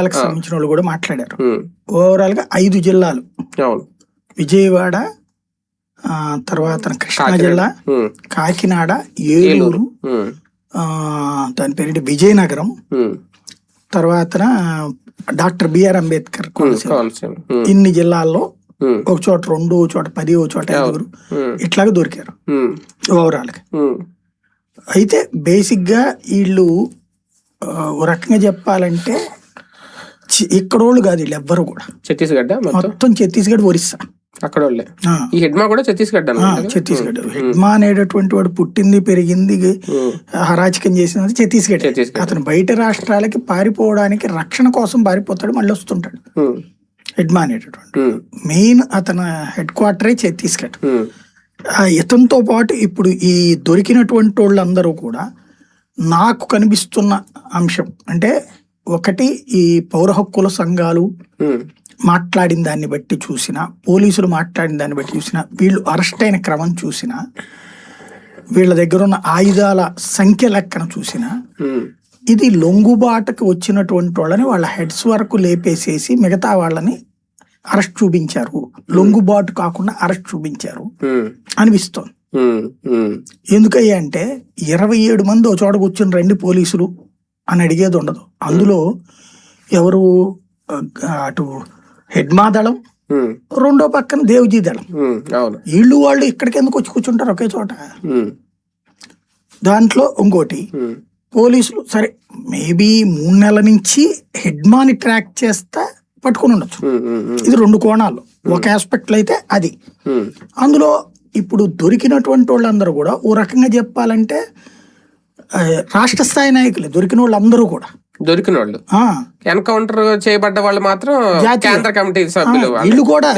జిల్లాలకు సంబంధించిన వాళ్ళు కూడా మాట్లాడారు. ఓవరాల్గా ఐదు జిల్లాలు. విజయవాడ తర్వాత కృష్ణా. జిల్లా కాకినాడ ఏలూరు. దాని పేరేంటి? విజయనగరం. తర్వాత డాక్టర్ బిఆర్ అంబేద్కర్ కోనసీమ. ఇన్ని జిల్లాల్లో ఒక చోట రెండు చోట పది ఒక చోట ఐదుగురు ఇట్లాగా దొరికారు. ఓవరాల్గా అయితే బేసిక్గా వీళ్ళు ఓ రకంగా చెప్పాలంటే చి- ఇక్కడోళ్ళు కాదు వీళ్ళు ఎవ్వరు కూడా. ఛత్తీస్గఢ్ మొత్తం? మొత్తం ఛత్తీస్గఢ్ ఒరిస్సా. అక్కడ వాళ్ళే ఈ హెడ్మా కూడా ఛత్తీస్గఢ్? ఛత్తీస్గఢ్ హిడ్మా అనేటటువంటి వాడు పుట్టింది పెరిగింది ఉమ్, హరాచకం చేసినది ఛత్తీస్గఢ్. అతను బయట రాష్ట్రాలకి పారిపోవడానికి రక్షణ కోసం పారిపోతాడు మళ్ళీ వస్తుంటాడు. హిడ్మా అనేటటువంటి మెయిన్ అతని హెడ్ క్వార్టరే ఛత్తీస్గఢ్ ఇతనితో పాటు ఇప్పుడు ఈ దొరికినటువంటి వాళ్ళందరూ కూడా నాకు కనిపిస్తున్న అంశం అంటే ఒకటి ఈ పౌర హక్కుల సంఘాలు మాట్లాడిన దాన్ని బట్టి చూసిన పోలీసులు మాట్లాడిన దాన్ని బట్టి చూసిన వీళ్ళు అరెస్ట్ అయిన క్రమం చూసిన వీళ్ళ దగ్గర ఉన్న ఆయుధాల సంఖ్య లెక్కన చూసిన ఇది లొంగుబాటుకు వచ్చినటువంటి వాళ్ళని వాళ్ళ హెడ్స్ వరకు లేపేసేసి మిగతా వాళ్ళని అరెస్ట్ చూపించారు. లొంగుబాటు కాకుండా అరెస్ట్ చూపించారు. అనిపిస్తోంది. ఎందుకయ్యా అంటే ఇరవై ఏడు మంది ఒక చోట కూర్చుని రండి పోలీసులు అని అడిగేది ఉండదు. అందులో ఎవరు అటు హెడ్మా దళం రెండో పక్కన దేవ్జీ దళం. వీళ్ళు వాళ్ళు ఇక్కడికి ఎందుకు వచ్చి కూర్చుంటారు ఒకే చోట? దాంట్లో ఇంకోటి పోలీసులు సరే మేబీ మూడు నెలల నుంచి హెడ్మాని ట్రాక్ చేస్తా పట్టుకుని ఉండొచ్చు. ఇది రెండు కోణాలు. ఒక ఆస్పెక్ట్లో అయితే అది. అందులో ఇప్పుడు దొరికినటువంటి వాళ్ళందరూ కూడా ఓ రకంగా చెప్పాలంటే రాష్ట్ర స్థాయి నాయకులే దొరికిన వాళ్ళందరూ కూడా. దొరికిన వాళ్ళు ఎన్కౌంటర్ చేయబడ్డ వాళ్ళు మాత్రం. కేంద్ర కమిటీ సభ్యులు వీళ్ళు కూడా